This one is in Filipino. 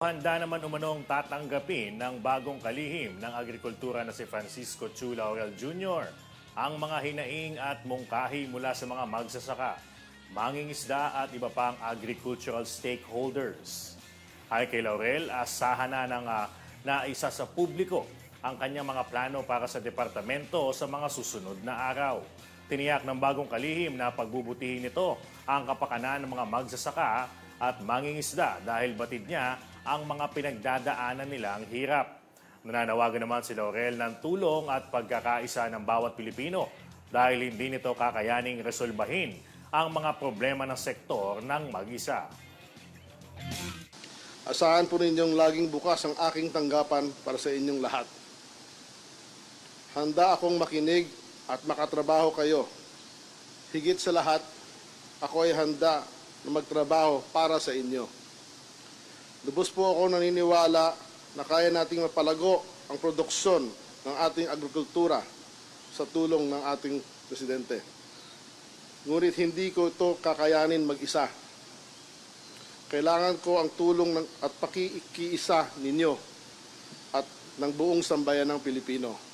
Handa naman umanong tatanggapin ng bagong kalihim ng agrikultura na si Francisco Chu Laurel Jr. ang mga hinaing at mungkahi mula sa mga magsasaka, mangingisda at iba pang agricultural stakeholders. Ay kay Laurel, asahan na ng ah, na isa sa publiko ang kanyang mga plano para sa departamento sa mga susunod na araw. Tiniyak ng bagong kalihim na pagbubutihin nito ang kapakanan ng mga magsasaka at mangingisda dahil batid niya ang mga pinagdadaanan nilang hirap. Nananawagan naman si Laurel ng tulong at pagkakaisa ng bawat Pilipino dahil hindi nito kakayaning resolbahin ang mga problema ng sektor ng mag-isa. Asahan po ninyong laging bukas ang aking tanggapan para sa inyong lahat. Handa akong makinig at makatrabaho kayo. Higit sa lahat, ako ay handa na magtrabaho para sa inyo. Lubos po ako naniniwala na kaya nating mapalago ang produksyon ng ating agrikultura sa tulong ng ating presidente. Ngunit hindi ko ito kakayanin mag-isa. Kailangan ko ang tulong ng, at pakikiisa ninyo at ng buong sambayan ng Pilipino.